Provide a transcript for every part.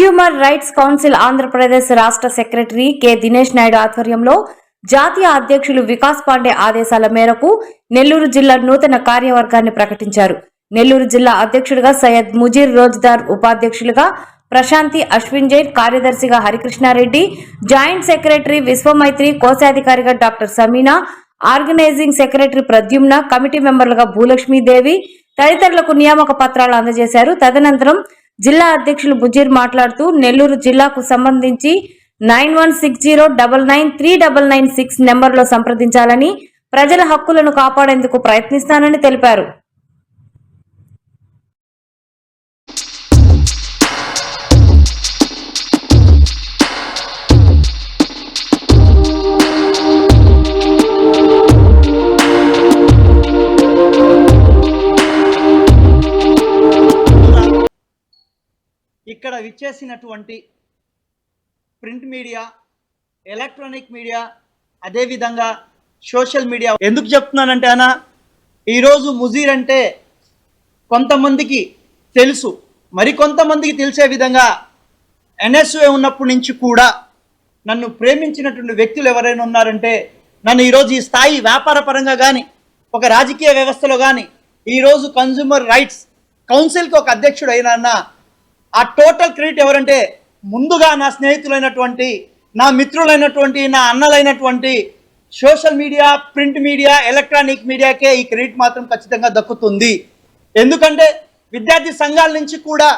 Consumer rights council Andhra Pradesh రాష్ట్ర secretary K. Dinesh Naidu ఆధ్వర్యంలో జాతీయ అధ్యక్షులు వికాస్ పాండే ఆదేశాల మేరకు నెల్లూరు జిల్లా నూతన కార్యవర్గాన్ని ప్రకటించారు. నెల్లూరు జిల్లా అధ్యక్షుడిగా సయ్యద్ ముజీర్ రోజ్దార్ ఉపాధ్యక్షులుగా ప్రశాంతి అశ్విన్ జైన్ కార్యదర్శిగా Harikrishna Reddy joint secretary Vishwamaitri కోశాధికారిగా doctor Sameena organising secretary Pradyumna committee మెంబర్లుగా Bhulakshmi Devi తదితరులకు నియామక పత్రాలు అందజేశారు. తదనంతరం జిల్లా అధ్యక్షులు బుజీర్ మాట్లాడుతూ నెల్లూరు జిల్లాకు సంబంధించి nine one six zero double nine three double nine six నెంబర్లో సంప్రదించాలని ప్రజల హక్కులను కాపాడేందుకు ప్రయత్నిస్తానని తెలిపారు. విచ్చేసినటువంటి ప్రింట్ మీడియా ఎలక్ట్రానిక్ మీడియా అదేవిధంగా సోషల్ మీడియా. ఎందుకు చెప్తున్నానంటే అన్న ఈరోజు ముజీర్ అంటే కొంతమందికి తెలుసు. మరికొంతమందికి తెలిసే విధంగా ఎన్ఎస్ఏ ఉన్నప్పటి నుంచి కూడా నన్ను ప్రేమించినటువంటి వ్యక్తులు ఎవరైనా ఉన్నారంటే నన్ను ఈరోజు ఈ స్థాయి వ్యాపార పరంగా కానీ ఒక రాజకీయ వ్యవస్థలో కానీ ఈరోజు కన్జ్యూమర్ రైట్స్ కౌన్సిల్కి ఒక అధ్యక్షుడు అయినా ఆ టోటల్ క్రెడిట్ ఎవరంటే ముందుగా నా స్నేహితులైనటువంటి నా మిత్రులైనటువంటి నా అన్నలైనటువంటి social media print media electronic మీడియాకే ఈ క్రెడిట్ మాత్రం ఖచ్చితంగా దక్కుతుంది. ఎందుకంటే విద్యార్థి సంఘాల నుంచి కూడా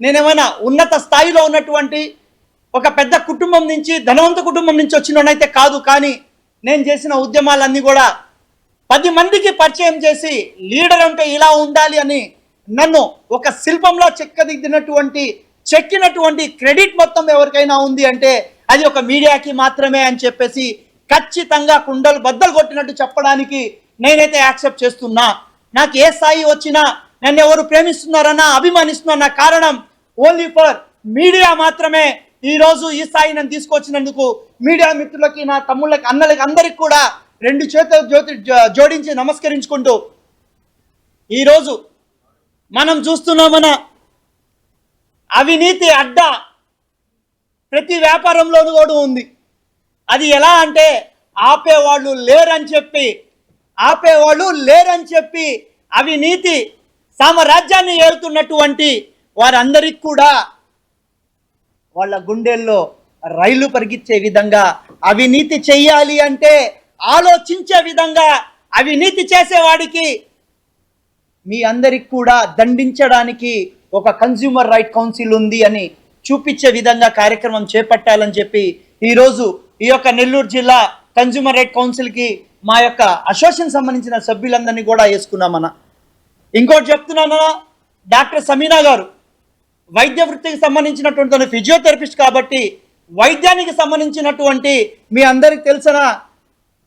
నేనేమైనా ఉన్నత స్థాయిలో ఉన్నటువంటి ఒక పెద్ద కుటుంబం నుంచి ధనవంత కుటుంబం నుంచి వచ్చినోనైతే కాదు కానీ నేను చేసిన ఉద్యమాలన్నీ కూడా పది మందికి పరిచయం చేసి లీడర్ అంటే ఇలా ఉండాలి అని నన్ను ఒక శిల్పంలో చెక్కదిద్దినటువంటి చెక్కినటువంటి క్రెడిట్ మొత్తం ఎవరికైనా ఉంది అంటే అది ఒక మీడియాకి మాత్రమే అని చెప్పేసి ఖచ్చితంగా కుండలు బద్దలు కొట్టినట్టు చెప్పడానికి నేనైతే యాక్సెప్ట్ చేస్తున్నా. నాకు ఏ స్థాయి వచ్చినా నన్ను ఎవరు ప్రేమిస్తున్నారన్నా అభిమానిస్తున్నారన్న కారణం ఓన్లీ ఫర్ మీడియా మాత్రమే. ఈరోజు ఈ స్థాయి నన్ను తీసుకొచ్చినందుకు మీడియా మిత్రులకి నా తమ్ముళ్ళకి అన్నలకి అందరికి కూడా రెండు చేతులు జ్యోతి జో- జోడించి నమస్కరించుకుంటూ ఈరోజు మనం చూస్తున్నామన అవినీతి అడ్డ ప్రతి వ్యాపారంలోనూ కూడా ఉంది. అది ఎలా అంటే ఆపేవాళ్ళు లేరని చెప్పి ఆపేవాళ్ళు లేరని చెప్పి అవినీతి సామ్రాజ్యాన్ని ఏలుతున్నటువంటి వారందరికి కూడా వాళ్ళ గుండెల్లో రైలు పరిగించే విధంగా అవినీతి చెయ్యాలి అంటే ఆలోచించే విధంగా అవినీతి చేసేవాడికి మీ అందరికి కూడా దండించడానికి ఒక కన్జ్యూమర్ రైట్ కౌన్సిల్ ఉంది అని చూపించే విధంగా కార్యక్రమం చేపట్టాలని చెప్పి ఈరోజు ఈ యొక్క నెల్లూరు జిల్లా కన్జ్యూమర్ రైట్ కౌన్సిల్కి మా యొక్క అసోసియేషన్ సంబంధించిన సభ్యులందరినీ కూడా వేసుకున్నామన్న. ఇంకోటి చెప్తున్నానన్నా డాక్టర్ సమీనా గారు వైద్య వృత్తికి సంబంధించినటువంటి ఫిజియోథెరపిస్ట్ కాబట్టి వైద్యానికి సంబంధించినటువంటి మీ అందరికి తెలిసిన?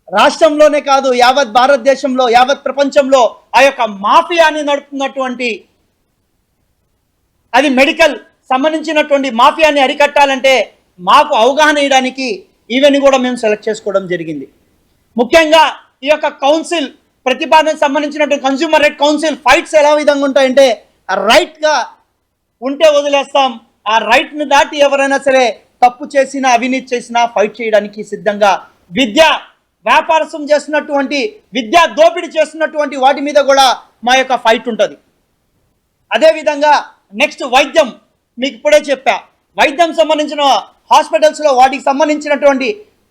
రాష్ట్రంలోనే కాదు యావత్ భారతదేశంలో యావత్ ప్రపంచంలో ఆ యొక్క మాఫియాని నడుపుతున్నటువంటి అది మెడికల్ సంబంధించినటువంటి మాఫియాని అరికట్టాలంటే మాకు అవగాహన ఇవ్వడానికి ఈవెన్ కూడా మేము సెలెక్ట్ చేసుకోవడం జరిగింది. ముఖ్యంగా ఈ యొక్క కౌన్సిల్ ప్రతిపాదనకు సంబంధించినటువంటి కన్స్యూమర్ రైట్ కౌన్సిల్ ఫైట్స్ ఎలా విధంగా ఉంటాయంటే రైట్గా ఉంటే వదిలేస్తాం ఆ రైట్ని దాటి ఎవరైనా సరే తప్పు చేసినా అవినీతి చేసినా ఫైట్ చేయడానికి సిద్ధంగా విద్య వ్యాపారసం చేస్తున్నటువంటి విద్యా దోపిడీ చేస్తున్నటువంటి వాటి మీద కూడా మా యొక్క ఫైట్ ఉంటుంది. అదేవిధంగా నెక్స్ట్ వైద్యం మీకు ఇప్పుడే చెప్పా. వైద్యం సంబంధించిన హాస్పిటల్స్లో వాటికి సంబంధించినటువంటి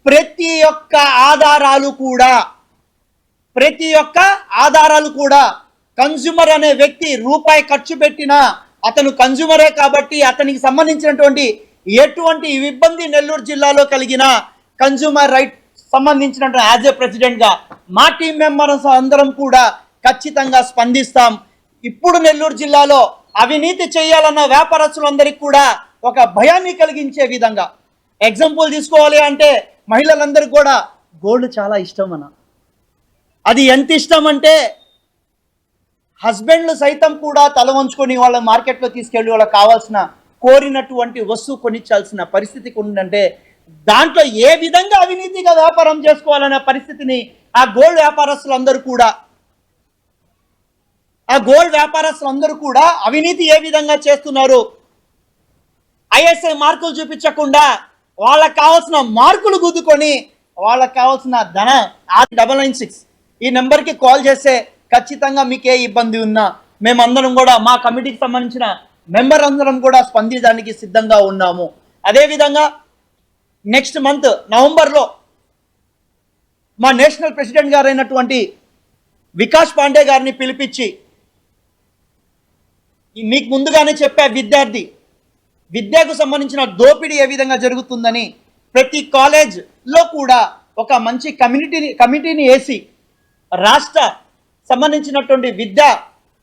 ప్రతి ఒక్క ఆధారాలు కూడా ప్రతి ఒక్క ఆధారాలు కూడా కన్జ్యూమర్ అనే వ్యక్తి రూపాయి ఖర్చు పెట్టినా అతను కన్జ్యూమరే కాబట్టి అతనికి సంబంధించినటువంటి ఎటువంటి ఇబ్బంది నెల్లూరు జిల్లాలో కలిగిన కన్జ్యూమర్ రైట్ సంబంధించిన యాజ్ ఏ ప్రెసిడెంట్గా మా టీం మెంబర్స్ అందరం కూడా ఖచ్చితంగా స్పందిస్తాం. ఇప్పుడు నెల్లూరు జిల్లాలో అవినీతి చేయాలన్న వ్యాపారస్తులందరికీ కూడా ఒక భయాన్ని కలిగించే విధంగా ఎగ్జాంపుల్ తీసుకోవాలి అంటే మహిళలందరికీ కూడా గోల్డ్ చాలా ఇష్టం అన్న. అది ఎంత ఇష్టం అంటే హస్బెండ్లు సైతం కూడా తల వంచుకొని వాళ్ళ మార్కెట్లో తీసుకెళ్ళి వాళ్ళకి కావాల్సిన కోరినటువంటి వస్తువు కొనిచ్చాల్సిన పరిస్థితికి ఉందంటే దాంట్లో ఏ విధంగా అవినీతిగా వ్యాపారం చేసుకోవాలనే పరిస్థితిని ఆ గోల్డ్ వ్యాపారస్తులందరూ కూడా ఆ గోల్డ్ వ్యాపారస్తులందరూ కూడా అవినీతి ఏ విధంగా చేస్తున్నారు ఐఎస్ఐ మార్కులు చూపించకుండా వాళ్ళకి కావాల్సిన మార్కులు గుద్దుకొని వాళ్ళకి కావాల్సిన ధన డబల్ నైన్ సిక్స్ ఈ నెంబర్కి కాల్ చేస్తే ఖచ్చితంగా మీకు ఏ ఇబ్బంది ఉన్నా. మేమందరం కూడా మా కమిటీకి సంబంధించిన మెంబర్ అందరం కూడా స్పందించడానికి సిద్ధంగా ఉన్నాము. అదేవిధంగా నెక్స్ట్ మంత్ నవంబర్లో మా నేషనల్ ప్రెసిడెంట్ గారైనటువంటి వికాస్ పాండే గారిని పిలిపించి మీకు ముందుగానే చెప్పా విద్యార్థి విద్యకు సంబంధించిన దోపిడీ ఏ విధంగా జరుగుతుందని ప్రతి కాలేజ్లో కూడా ఒక మంచి కమ్యూనిటీని కమిటీని వేసి రాష్ట్ర సంబంధించినటువంటి విద్యా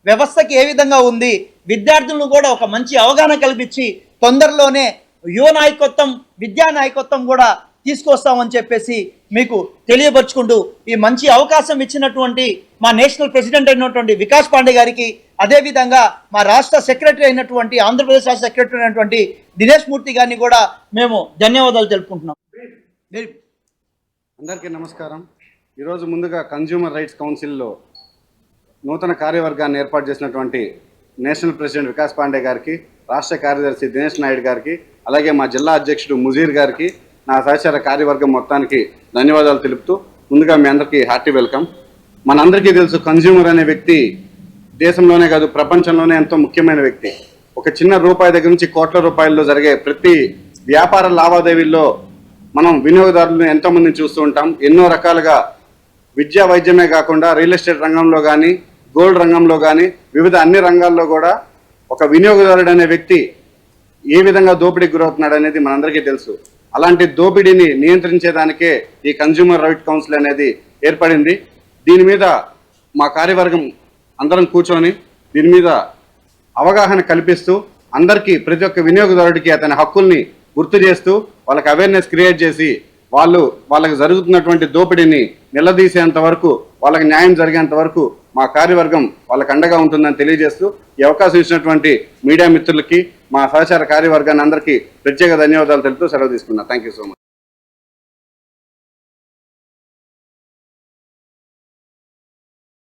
వ్యవస్థకి ఏ విధంగా ఉంది విద్యార్థులను కూడా ఒక మంచి అవగాహన కల్పించి తొందరలోనే యువ నాయకత్వం విద్యా నాయకత్వం కూడా తీసుకొస్తామని చెప్పేసి మీకు తెలియపరుచుకుంటూ ఈ మంచి అవకాశం ఇచ్చినటువంటి మా నేషనల్ ప్రెసిడెంట్ అయినటువంటి వికాస్ పాండే గారికి అదేవిధంగా మా రాష్ట్ర సెక్రటరీ అయినటువంటి ఆంధ్రప్రదేశ్ రాష్ట్ర సెక్రటరీ అయినటువంటి దినేష్ మూర్తి గారిని కూడా మేము ధన్యవాదాలు తెలుపుకుంటున్నాం. అందరికీ నమస్కారం. ఈరోజు ముందుగా కన్జ్యూమర్ రైట్స్ కౌన్సిల్లో నూతన కార్యవర్గాన్ని ఏర్పాటు చేసినటువంటి నేషనల్ ప్రెసిడెంట్ వికాస్ పాండే గారికి రాష్ట్ర కార్యదర్శి దినేష్ నాయుడు గారికి అలాగే మా జిల్లా అధ్యక్షుడు ముజీర్ గారికి నా సహచార కార్యవర్గం మొత్తానికి ధన్యవాదాలు తెలుపుతూ ముందుగా మీ అందరికీ హార్టీ వెల్కమ్. మనందరికీ తెలుసు కన్జ్యూమర్ అనే వ్యక్తి దేశంలోనే కాదు ప్రపంచంలోనే ఎంతో ముఖ్యమైన వ్యక్తి. ఒక చిన్న రూపాయి దగ్గర నుంచి కోట్ల రూపాయల్లో జరిగే ప్రతి వ్యాపార లావాదేవీల్లో మనం వినియోగదారులను ఎంతోమందిని చూస్తూ ఉంటాం. ఎన్నో రకాలుగా విద్యా వైద్యమే కాకుండా రియల్ ఎస్టేట్ రంగంలో కానీ గోల్డ్ రంగంలో కానీ వివిధ అన్ని రంగాల్లో కూడా ఒక వినియోగదారుడు అనే వ్యక్తి ఏ విధంగా దోపిడీకి గురవుతున్నాడు అనేది మనందరికీ తెలుసు. అలాంటి దోపిడీని నియంత్రించేదానికే ఈ కన్జ్యూమర్ రైట్ కౌన్సిల్ అనేది ఏర్పడింది. దీని మీద మా కార్యవర్గం అందరం కూర్చొని దీని మీద అవగాహన కల్పిస్తూ అందరికీ ప్రతి ఒక్క వినియోగదారుడికి అతని హక్కుల్ని గుర్తు చేస్తూ వాళ్ళకి అవేర్నెస్ క్రియేట్ చేసి వాళ్ళు వాళ్ళకి జరుగుతున్నటువంటి దోపిడీని నిలదీసేంత వరకు వాళ్ళకి న్యాయం జరిగేంత వరకు మా కార్యవర్గం వాళ్ళకు అండగా ఉంటుందని తెలియజేస్తూ ఈ అవకాశం ఇచ్చినటువంటి మీడియా మిత్రులకి మా సహచార కార్యవర్గాన్ని అందరికీ ప్రత్యేక ధన్యవాదాలు తెలుపుతూ సెలవు తీసుకున్నాను థ్యాంక్ యూ సో మచ్